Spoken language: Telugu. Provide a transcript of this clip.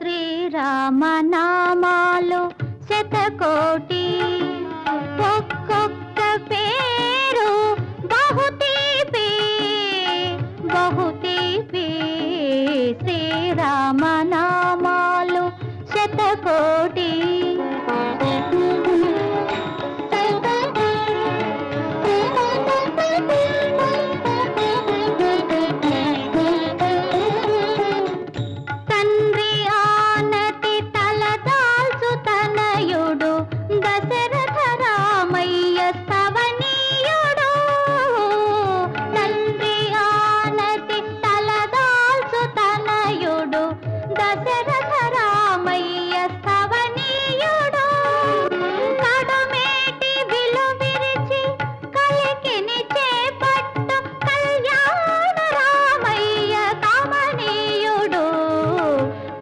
శ్రీరామ నామాలు శతకోటి. ఒక్కొక్క పేరు బహుతీపి. బహుతీపి శ్రీరామ నామాలు శతకోటి.